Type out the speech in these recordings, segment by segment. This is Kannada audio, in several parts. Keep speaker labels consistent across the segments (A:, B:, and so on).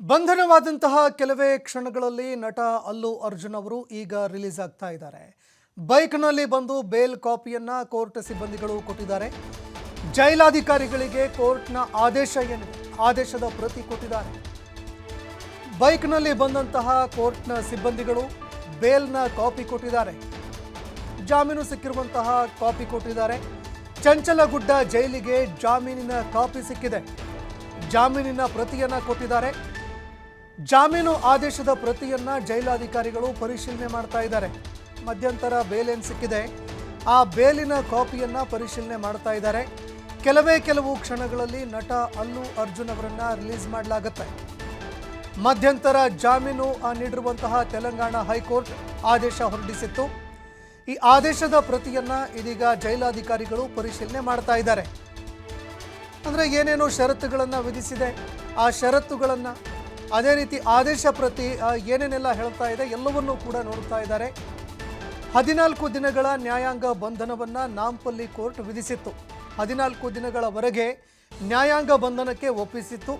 A: ಬಂಧನವಾದಂತಹ ಕೆಲವೇ ಕ್ಷಣಗಳಲ್ಲಿ ನಟ ಅಲ್ಲು ಅರ್ಜುನ್ ಅವರು ಈಗ ರಿಲೀಸ್ ಆಗ್ತಾ ಇದ್ದಾರೆ. ಬೈಕ್ನಲ್ಲಿ ಬಂದು ಬೇಲ್ ಕಾಪಿಯನ್ನ ಕೋರ್ಟ್ ಸಿಬ್ಬಂದಿಗಳು ಕೊಟ್ಟಿದ್ದಾರೆ. ಜೈಲಾಧಿಕಾರಿಗಳಿಗೆ ಕೋರ್ಟ್ನ ಆದೇಶ ಏನು, ಆದೇಶದ ಪ್ರತಿ ಕೊಟ್ಟಿದ್ದಾರೆ. ಬೈಕ್ನಲ್ಲಿ ಬಂದಂತಹ ಕೋರ್ಟ್ನ ಸಿಬ್ಬಂದಿಗಳು ಬೇಲ್ನ ಕಾಪಿ ಕೊಟ್ಟಿದ್ದಾರೆ. ಜಾಮೀನು ಸಿಕ್ಕಿರುವಂತಹ ಕಾಪಿ ಕೊಟ್ಟಿದ್ದಾರೆ. ಚಂಚಲಗುಡ್ಡ ಜೈಲಿಗೆ ಜಾಮೀನಿನ ಕಾಪಿ ಸಿಕ್ಕಿದೆ. ಜಾಮೀನಿನ ಪ್ರತಿಯನ್ನ ಕೊಟ್ಟಿದ್ದಾರೆ. ಜಾಮೀನು ಆದೇಶದ ಪ್ರತಿಯನ್ನ ಜೈಲಾಧಿಕಾರಿಗಳು ಪರಿಶೀಲನೆ ಮಾಡ್ತಾ ಇದ್ದಾರೆ. ಮಧ್ಯಂತರ ಬೇಲ್ ಏನ್ ಸಿಕ್ಕಿದೆ. ಆ ಬೇಲಿನ ಕಾಪಿಯನ್ನ ಪರಿಶೀಲನೆ ಮಾಡ್ತಾ ಇದ್ದಾರೆ. ಕೆಲವೇ ಕೆಲವು ಕ್ಷಣಗಳಲ್ಲಿ ನಟ ಅಲ್ಲು ಅರ್ಜುನ್ ಅವರನ್ನ ರಿಲೀಸ್ ಮಾಡಲಾಗುತ್ತೆ. ಮಧ್ಯಂತರ ಜಾಮೀನು ನೀಡಿರುವಂತಹ ತೆಲಂಗಾಣ ಹೈಕೋರ್ಟ್ ಆದೇಶ ಹೊರಡಿಸಿತ್ತು. ಈ ಆದೇಶದ ಪ್ರತಿಯನ್ನ ಇದೀಗ ಜೈಲಾಧಿಕಾರಿಗಳು ಪರಿಶೀಲನೆ ಮಾಡ್ತಾ ಇದ್ದಾರೆ. ಅಂದರೆ ಏನೇನು ಷರತ್ತುಗಳನ್ನು ವಿಧಿಸಿದೆ. ಆ ಷರತ್ತುಗಳನ್ನು ಅದೇ ರೀತಿ ಆದೇಶ ಪ್ರತಿ ಏನೇನೆಲ್ಲ ಹೇಳ್ತಾ ಇದೆ, ಎಲ್ಲವನ್ನೂ ಕೂಡ ನೋಡ್ತಾ ಇದ್ದಾರೆ. ಹದಿನಾಲ್ಕು ದಿನಗಳ ನ್ಯಾಯಾಂಗ ಬಂಧನವನ್ನು ನಾಂಪಲ್ಲಿ ಕೋರ್ಟ್ ವಿಧಿಸಿತ್ತು. ಹದಿನಾಲ್ಕು ದಿನಗಳವರೆಗೆ ನ್ಯಾಯಾಂಗ ಬಂಧನಕ್ಕೆ ಒಪ್ಪಿಸಿತ್ತು.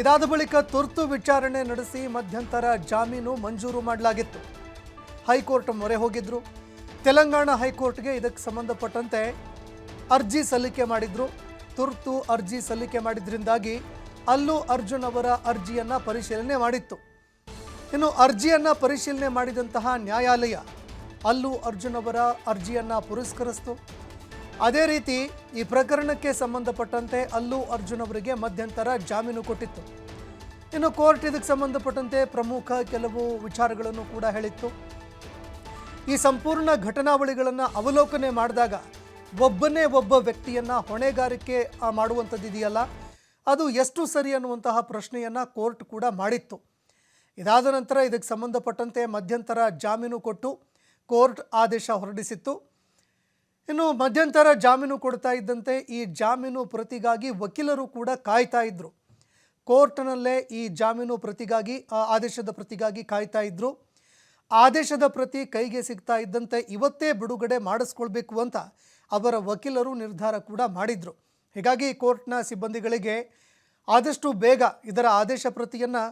A: ಇದಾದ ಬಳಿಕ ತುರ್ತು ವಿಚಾರಣೆ ನಡೆಸಿ ಮಧ್ಯಂತರ ಜಾಮೀನು ಮಂಜೂರು ಮಾಡಲಾಗಿತ್ತು. ಹೈಕೋರ್ಟ್ ಮೊರೆ ಹೋಗಿದ್ರು. ತೆಲಂಗಾಣ ಹೈಕೋರ್ಟ್ಗೆ ಇದಕ್ಕೆ ಸಂಬಂಧಪಟ್ಟಂತೆ ಅರ್ಜಿ ಸಲ್ಲಿಕೆ ಮಾಡಿದ್ರು. ತುರ್ತು ಅರ್ಜಿ ಸಲ್ಲಿಕೆ ಮಾಡಿದ್ರಿಂದಾಗಿ ಅಲ್ಲು ಅರ್ಜುನ್ ಅವರ ಅರ್ಜಿಯನ್ನ ಪರಿಶೀಲನೆ ಮಾಡಿತ್ತು. ಇನ್ನು ಅರ್ಜಿಯನ್ನು ಪರಿಶೀಲನೆ ಮಾಡಿದಂತಹ ನ್ಯಾಯಾಲಯ ಅಲ್ಲೂ ಅರ್ಜುನ್ ಅವರ ಅರ್ಜಿಯನ್ನ ಪುರಸ್ಕರಿಸಿತು. ಅದೇ ರೀತಿ ಈ ಪ್ರಕರಣಕ್ಕೆ ಸಂಬಂಧಪಟ್ಟಂತೆ ಅಲ್ಲೂ ಅರ್ಜುನ್ ಅವರಿಗೆ ಮಧ್ಯಂತರ ಜಾಮೀನು ಕೊಟ್ಟಿತ್ತು. ಇನ್ನು ಕೋರ್ಟ್ ಇದಕ್ಕೆ ಸಂಬಂಧಪಟ್ಟಂತೆ ಪ್ರಮುಖ ಕೆಲವು ವಿಚಾರಗಳನ್ನು ಕೂಡ ಹೇಳಿತ್ತು. ಈ ಸಂಪೂರ್ಣ ಘಟನಾವಳಿಗಳನ್ನು ಅವಲೋಕನೆ ಮಾಡಿದಾಗ ಒಬ್ಬನೇ ಒಬ್ಬ ವ್ಯಕ್ತಿಯನ್ನ ಹೊಣೆಗಾರಿಕೆ ಮಾಡುವಂಥದ್ದಿದೆಯಲ್ಲ? ಅದು ಎಷ್ಟು ಸರಿ ಅನ್ನುವಂತಹ ಪ್ರಶ್ನೆಯನ್ನು ಕೋರ್ಟ್ ಕೂಡ ಮಾಡಿತ್ತು. ಇದಾದ ನಂತರ ಇದಕ್ಕೆ ಸಂಬಂಧಪಟ್ಟಂತೆ ಮಧ್ಯಂತರ ಜಾಮೀನು ಕೊಟ್ಟು ಕೋರ್ಟ್ ಆದೇಶ ಹೊರಡಿಸಿತ್ತು. ಇನ್ನು ಮಧ್ಯಂತರ ಜಾಮೀನು ಕೊಡ್ತಾ ಇದ್ದಂತೆ ಈ ಜಾಮೀನು ಪ್ರತಿಗಾಗಿ ವಕೀಲರು ಕೂಡ ಕಾಯ್ತಾ ಇದ್ದರು ಕೋರ್ಟ್ನಲ್ಲೇ ಈ ಜಾಮೀನು ಪ್ರತಿಗಾಗಿ ಆದೇಶದ ಪ್ರತಿಗಾಗಿ ಕಾಯ್ತಾ ಇದ್ದರು ಆದೇಶದ ಪ್ರತಿ ಕೈಗೆ ಸಿಗ್ತಾ ಇದ್ದಂತೆ ಇವತ್ತೇ ಬಿಡುಗಡೆ ಮಾಡಿಸ್ಕೊಳ್ಬೇಕು ಅಂತ ಅವರ ವಕೀಲರು ನಿರ್ಧಾರ ಕೂಡ ಮಾಡಿದ್ರು. ಹೀಗಾಗಿ ಕೋರ್ಟ್ನ ಸಿಬ್ಬಂದಿಗಳಿಗೆ ಆದಷ್ಟು ಬೇಗ ಇದರ ಆದೇಶ ಪ್ರತಿಯನ್ನು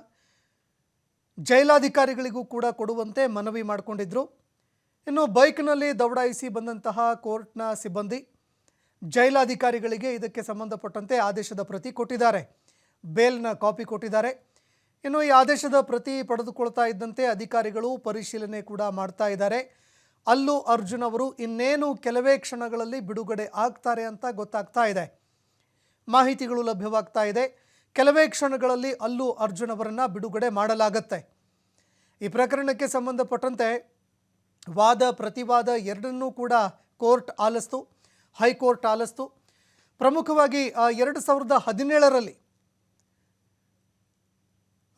A: ಜೈಲಾಧಿಕಾರಿಗಳಿಗೂ ಕೂಡ ಕೊಡುವಂತೆ ಮನವಿ ಮಾಡಿಕೊಂಡಿದ್ದರು ಇನ್ನು ಬೈಕ್ನಲ್ಲಿ ದೌಡಾಯಿಸಿ ಬಂದಂತಹ ಕೋರ್ಟ್ನ ಸಿಬ್ಬಂದಿ ಜೈಲಾಧಿಕಾರಿಗಳಿಗೆ ಇದಕ್ಕೆ ಸಂಬಂಧಪಟ್ಟಂತೆ ಆದೇಶದ ಪ್ರತಿ ಕೊಟ್ಟಿದ್ದಾರೆ. ಬೇಲ್ನ ಕಾಪಿ ಕೊಟ್ಟಿದ್ದಾರೆ. ಇನ್ನು ಈ ಆದೇಶದ ಪ್ರತಿ ಪಡೆದುಕೊಳ್ತಾ ಇದ್ದಂತೆ ಅಧಿಕಾರಿಗಳು ಪರಿಶೀಲನೆ ಕೂಡ ಮಾಡ್ತಾ ಇದ್ದಾರೆ. ಅಲ್ಲು ಅರ್ಜುನ್ ಅವರು ಇನ್ನೇನು ಕೆಲವೇ ಕ್ಷಣಗಳಲ್ಲಿ ಬಿಡುಗಡೆ ಆಗ್ತಾರೆ ಅಂತ ಗೊತ್ತಾಗ್ತಾ ಇದೆ. ಮಾಹಿತಿಗಳು ಲಭ್ಯವಾಗ್ತಾ ಇದೆ. ಕೆಲವೇ ಕ್ಷಣಗಳಲ್ಲಿ ಅಲ್ಲೂ ಅರ್ಜುನ್ ಅವರನ್ನು ಬಿಡುಗಡೆ ಮಾಡಲಾಗತ್ತೆ. ಈ ಪ್ರಕರಣಕ್ಕೆ ಸಂಬಂಧಪಟ್ಟಂತೆ ವಾದ ಪ್ರತಿವಾದ ಎರಡನ್ನೂ ಕೂಡ ಕೋರ್ಟ್ ಆಲಿಸ್ತು, ಹೈಕೋರ್ಟ್ ಆಲಿಸ್ತು. ಪ್ರಮುಖವಾಗಿ ಎರಡು ಸಾವಿರದ ಹದಿನೇಳರಲ್ಲಿ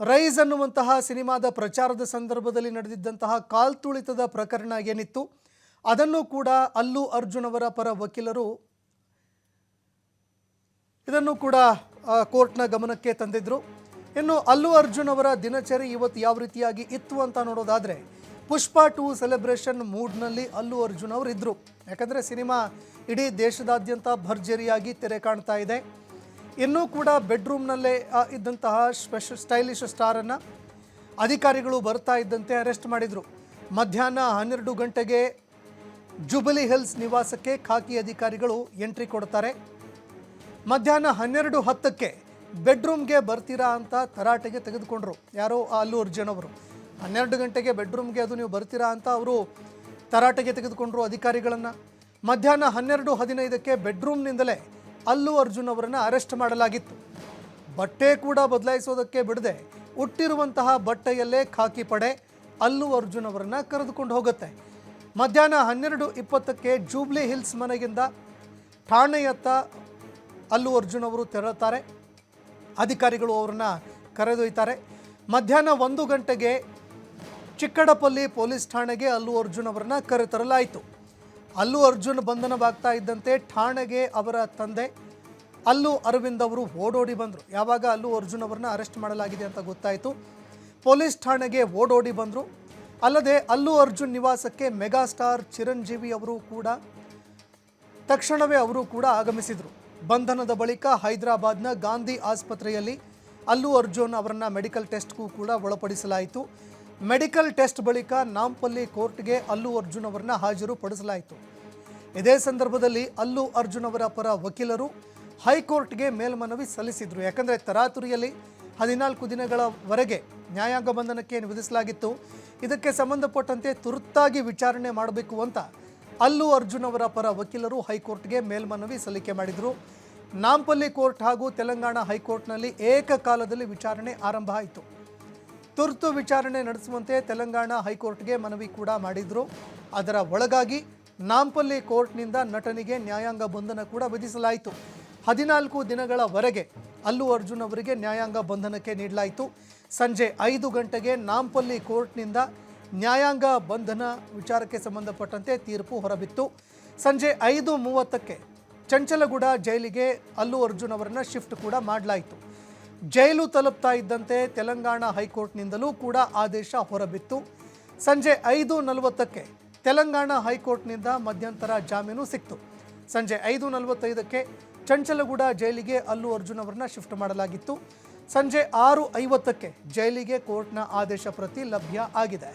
A: ರೈಸ್ ಅನ್ನುವಂತಹ ಸಿನಿಮಾದ ಪ್ರಚಾರದ ಸಂದರ್ಭದಲ್ಲಿ ನಡೆದಿದ್ದಂತಹ ಕಾಲ್ತುಳಿತದ ಪ್ರಕರಣ ಏನಿತ್ತು, ಅದನ್ನು ಕೂಡ ಅಲ್ಲು ಅರ್ಜುನ್ ಅವರ ಪರ ವಕೀಲರು ಇದನ್ನು ಕೂಡ ಕೋರ್ಟ್ನ ಗಮನಕ್ಕೆ ತಂದಿದ್ದರು ಇನ್ನು ಅಲ್ಲು ಅರ್ಜುನ್ ಅವರ ದಿನಚರಿ ಇವತ್ತು ಯಾವ ರೀತಿಯಾಗಿ ಇತ್ತು ಅಂತ ನೋಡೋದಾದ್ರೆ, ಪುಷ್ಪ ಟು ಸೆಲೆಬ್ರೇಷನ್ ಮೂಡ್ನಲ್ಲಿ ಅಲ್ಲು ಅರ್ಜುನ್ ಅವರು ಇದ್ದರು ಯಾಕಂದರೆ ಸಿನಿಮಾ ಇಡೀ ದೇಶದಾದ್ಯಂತ ಭರ್ಜರಿಯಾಗಿ ತೆರೆ ಕಾಣ್ತಾ ಇದೆ. ಇನ್ನೂ ಕೂಡ ಬೆಡ್ರೂಮ್ನಲ್ಲೇ ಇದ್ದಂತಹ ಸ್ಪೆಷ ಸ್ಟೈಲಿಶ್ ಸ್ಟಾರನ್ನು ಅಧಿಕಾರಿಗಳು ಬರ್ತಾ ಇದ್ದಂತೆ ಅರೆಸ್ಟ್ ಮಾಡಿದರು. ಮಧ್ಯಾಹ್ನ ಹನ್ನೆರಡು ಗಂಟೆಗೆ ಜುಬಲಿ ಹಿಲ್ಸ್ ನಿವಾಸಕ್ಕೆ ಖಾಕಿ ಅಧಿಕಾರಿಗಳು ಎಂಟ್ರಿ ಕೊಡ್ತಾರೆ. ಮಧ್ಯಾಹ್ನ ಹನ್ನೆರಡು ಹತ್ತಕ್ಕೆ ಬೆಡ್ರೂಮ್ಗೆ ಬರ್ತೀರಾ ಅಂತ ತರಾಟೆಗೆ ತೆಗೆದುಕೊಂಡ್ರು. ಯಾರೋ ಅಲ್ಲು ಅರ್ಜುನ್ ಅವರು. ಹನ್ನೆರಡು ಗಂಟೆಗೆ ಬೆಡ್ರೂಮ್ಗೆ ಅದು ನೀವು ಬರ್ತೀರಾ ಅಂತ ಅವರು ತರಾಟೆಗೆ ತೆಗೆದುಕೊಂಡ್ರು ಅಧಿಕಾರಿಗಳನ್ನು. ಮಧ್ಯಾಹ್ನ ಹನ್ನೆರಡು ಹದಿನೈದಕ್ಕೆ ಬೆಡ್ರೂಮ್ನಿಂದಲೇ ಅಲ್ಲು ಅರ್ಜುನ್ ಅವರನ್ನು ಅರೆಸ್ಟ್ ಮಾಡಲಾಗಿತ್ತು. ಬಟ್ಟೆ ಕೂಡ ಬದಲಾಯಿಸೋದಕ್ಕೆ ಬಿಡದೆ ಹುಟ್ಟಿರುವಂತಹ ಬಟ್ಟೆಯಲ್ಲೇ ಖಾಕಿ ಪಡೆ ಅಲ್ಲು ಅರ್ಜುನ್ ಅವರನ್ನು ಕರೆದುಕೊಂಡು ಹೋಗುತ್ತೆ. ಮಧ್ಯಾಹ್ನ ಹನ್ನೆರಡು ಇಪ್ಪತ್ತಕ್ಕೆ ಜೂಬ್ಲಿ ಹಿಲ್ಸ್ ಮನೆಗಿಂದ ಠಾಣೆಯತ್ತ ಅಲ್ಲು ಅರ್ಜುನ್ ಅವರು ತೆರಳುತ್ತಾರೆ. ಅಧಿಕಾರಿಗಳು ಅವರನ್ನು ಕರೆದೊಯ್ತಾರೆ. ಮಧ್ಯಾಹ್ನ ಒಂದು ಗಂಟೆಗೆ ಚಿಕ್ಕಡಪಲ್ಲಿ ಪೊಲೀಸ್ ಠಾಣೆಗೆ ಅಲ್ಲು ಅರ್ಜುನ್ ಅವರನ್ನು ಕರೆತರಲಾಯಿತು. ಅಲ್ಲು ಅರ್ಜುನ್ ಬಂಧನವಾಗ್ತಾ ಇದ್ದಂತೆ ಠಾಣೆಗೆ ಅವರ ತಂದೆ, ಅಲ್ಲು ಅರವಿಂದ್ ಅವರು ಓಡೋಡಿ ಬಂದರು. ಯಾವಾಗ ಅಲ್ಲು ಅರ್ಜುನ್ ಅವರನ್ನ ಅರೆಸ್ಟ್ ಮಾಡಲಾಗಿದೆ ಅಂತ ಗೊತ್ತಾಯಿತು. ಪೊಲೀಸ್ ಠಾಣೆಗೆ ಓಡೋಡಿ ಬಂದರು. ಅಲ್ಲದೆ ಅಲ್ಲು ಅರ್ಜುನ್ ನಿವಾಸಕ್ಕೆ ಮೆಗಾಸ್ಟಾರ್ ಚಿರಂಜೀವಿ ಅವರು ಕೂಡ, ತಕ್ಷಣವೇ ಅವರು ಕೂಡ ಆಗಮಿಸಿದರು. ಬಂಧನದ ಬಳಿಕ ಹೈದರಾಬಾದ್ನ ಗಾಂಧಿ ಆಸ್ಪತ್ರೆಯಲ್ಲಿ ಅಲ್ಲು ಅರ್ಜುನ್ ಅವರನ್ನ ಮೆಡಿಕಲ್ ಟೆಸ್ಟ್ಗೂ ಕೂಡ ಒಳಪಡಿಸಲಾಯಿತು. ಮೆಡಿಕಲ್ ಟೆಸ್ಟ್ ಬಳಿಕ ನಾಂಪಲ್ಲಿ ಕೋರ್ಟ್ಗೆ ಅಲ್ಲು ಅರ್ಜುನ್ ಅವರನ್ನ ಹಾಜರು ಪಡಿಸಲಾಯಿತು ಇದೇ ಸಂದರ್ಭದಲ್ಲಿ ಅಲ್ಲು ಅರ್ಜುನ್ ಅವರ ಪರ ವಕೀಲರು ಹೈಕೋರ್ಟ್ಗೆ ಮೇಲ್ಮನವಿ ಸಲ್ಲಿಸಿದರು. ಯಾಕಂದರೆ ತರಾತುರಿಯಲ್ಲಿ ಹದಿನಾಲ್ಕು ದಿನಗಳವರೆಗೆ ನ್ಯಾಯಾಂಗ ಬಂಧನಕ್ಕೆ ಏನು ವಿಧಿಸಲಾಗಿತ್ತು ಇದಕ್ಕೆ ಸಂಬಂಧಪಟ್ಟಂತೆ ತುರ್ತಾಗಿ ವಿಚಾರಣೆ ಮಾಡಬೇಕು ಅಂತ ಅಲ್ಲು ಅರ್ಜುನ್ ಅವರ ಪರ ವಕೀಲರು ಹೈಕೋರ್ಟ್ಗೆ ಮೇಲ್ಮನವಿ ಸಲ್ಲಿಕೆ ಮಾಡಿದರು. ನಾಂಪಲ್ಲಿ ಕೋರ್ಟ್ ಹಾಗೂ ತೆಲಂಗಾಣ ಹೈಕೋರ್ಟ್ನಲ್ಲಿ ಏಕಕಾಲದಲ್ಲಿ ವಿಚಾರಣೆ ಆರಂಭ ಆಯಿತು. ತುರ್ತು ವಿಚಾರಣೆ ನಡೆಸುವಂತೆ ತೆಲಂಗಾಣ ಹೈಕೋರ್ಟ್ಗೆ ಮನವಿ ಕೂಡ ಮಾಡಿದ್ರು. ಅದರ ಒಳಗಾಗಿ ನಾಂಪಲ್ಲಿ ಕೋರ್ಟ್ನಿಂದ ನಟನಿಗೆ ನ್ಯಾಯಾಂಗ ಬಂಧನ ಕೂಡ ವಿಧಿಸಲಾಯಿತು. ಹದಿನಾಲ್ಕು ದಿನಗಳವರೆಗೆ ಅಲ್ಲು ಅರ್ಜುನ್ ಅವರಿಗೆ ನ್ಯಾಯಾಂಗ ಬಂಧನಕ್ಕೆ ನೀಡಲಾಯಿತು. ಸಂಜೆ ಐದು ಗಂಟೆಗೆ ನಾಂಪಲ್ಲಿ ಕೋರ್ಟ್ನಿಂದ ನ್ಯಾಯಾಂಗ ಬಂಧನ ವಿಚಾರಕ್ಕೆ ಸಂಬಂಧಪಟ್ಟಂತೆ ತೀರ್ಪು ಹೊರಬಿತ್ತು. ಸಂಜೆ ಐದು ಮೂವತ್ತಕ್ಕೆ ಚಂಚಲಗೂಡ ಜೈಲಿಗೆ ಅಲ್ಲು ಅರ್ಜುನ್ ಅವರನ್ನು ಶಿಫ್ಟ್ ಕೂಡ ಮಾಡಲಾಯಿತು. ಜೈಲು ತಲುಪ್ತಾ ಇದ್ದಂತೆ ತೆಲಂಗಾಣ ಹೈಕೋರ್ಟ್ನಿಂದಲೂ ಕೂಡ ಆದೇಶ ಹೊರಬಿತ್ತು. ಸಂಜೆ ಐದು ನಲವತ್ತಕ್ಕೆ ತೆಲಂಗಾಣ ಹೈಕೋರ್ಟ್ನಿಂದ ಮಧ್ಯಂತರ ಜಾಮೀನು ಸಿಕ್ತು. ಸಂಜೆ ಐದು ನಲವತ್ತೈದಕ್ಕೆ ಚಂಚಲಗೂಡ ಜೈಲಿಗೆ ಅಲ್ಲು ಅರ್ಜುನ್ ಅವರನ್ನ ಶಿಫ್ಟ್ ಮಾಡಲಾಗಿತ್ತು. ಸಂಜೆ ಆರು ಐವತ್ತಕ್ಕೆ ಜೈಲಿಗೆ ಕೋರ್ಟ್ನ ಆದೇಶ ಪ್ರತಿ ಲಭ್ಯ ಆಗಿದೆ.